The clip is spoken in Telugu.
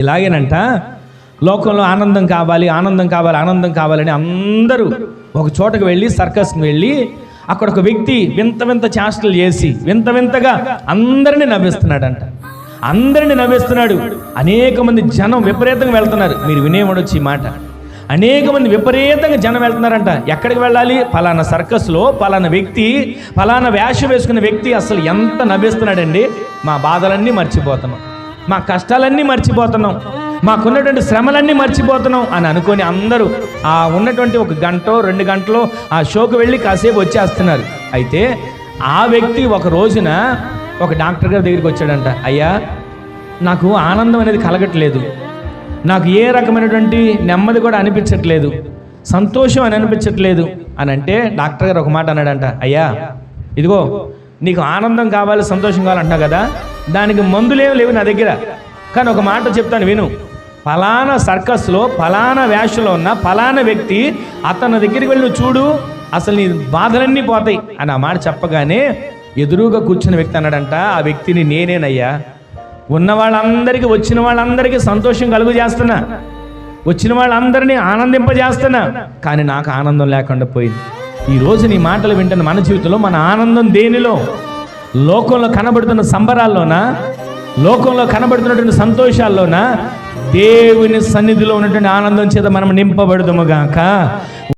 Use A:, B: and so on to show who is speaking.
A: ఇలాగేనంట. లోకంలో ఆనందం కావాలి ఆనందం కావాలి ఆనందం కావాలని అందరూ ఒక చోటకు వెళ్ళి సర్కస్కి వెళ్ళి అక్కడ ఒక వ్యక్తి వింత వింత చేష్టలు చేసి వింత వింతగా అందరినీ నవ్విస్తున్నాడంట. అందరిని నవ్విస్తున్నాడు. అనేక మంది జనం విపరీతంగా వెళ్తున్నారు. మీరు వినేవాడొచ్చి ఈ మాట. అనేక మంది విపరీతంగా జనం వెళ్తున్నారంట. ఎక్కడికి వెళ్ళాలి? పలానా సర్కస్లో పలానా వ్యక్తి పలానా వేషం వేసుకున్న వ్యక్తి అసలు ఎంత నవ్విస్తున్నాడండి? మా బాధలన్నీ మర్చిపోతున్నాం. మా కష్టాలన్నీ మర్చిపోతున్నాం. మాకున్నటువంటి శ్రమలన్నీ మర్చిపోతున్నాం అని అనుకొని అందరూ ఆ ఉన్నటువంటి ఒక గంట రెండు గంటలో ఆ షోకు వెళ్ళి కాసేపు వచ్చేస్తున్నారు. అయితే ఆ వ్యక్తి ఒక రోజున ఒక డాక్టర్ గారి దగ్గరికి వచ్చాడంట. అయ్యా నాకు ఆనందం అనేది కలగట్లేదు. నాకు ఏ రకమైనటువంటి నెమ్మది కూడా అనిపించట్లేదు. సంతోషం అని అనిపించట్లేదు. అని అంటే డాక్టర్ గారు ఒక మాట అన్నాడంట. అయ్యా ఇదిగో నీకు ఆనందం కావాలి సంతోషం కావాలంటున్నావు కదా. దానికి మందులేం లేవు నా దగ్గర. కానీ ఒక మాట చెప్తాను విను. ఫలానా సర్కస్లో ఫలానా వేషంలో ఉన్న ఫలానా వ్యక్తి అతని దగ్గరికి వెళ్ళి చూడు అసలు నీ బాధలన్నీ పోతాయి అని ఆ మాట చెప్పగానే ఎదురుగా కూర్చున్న వ్యక్తి అన్నాడంట ఆ వ్యక్తిని నేనేనయ్యా. ఉన్న వాళ్ళందరికీ వచ్చిన వాళ్ళందరికీ సంతోషం కలుగు చేస్తున్నా. వచ్చిన వాళ్ళందరినీ ఆనందింపజేస్తున్నా. కానీ నాకు ఆనందం లేకుండా పోయింది. ఈ నీ మాటలు వింటున్న మన జీవితంలో మన ఆనందం దేనిలో? లోకంలో కనబడుతున్న సంబరాల్లోన? లోకంలో కనబడుతున్నటువంటి సంతోషాల్లోన? దేవుని సన్నిధిలో ఉన్నటువంటి ఆనందం చేత మనం నింపబడదుముగాక.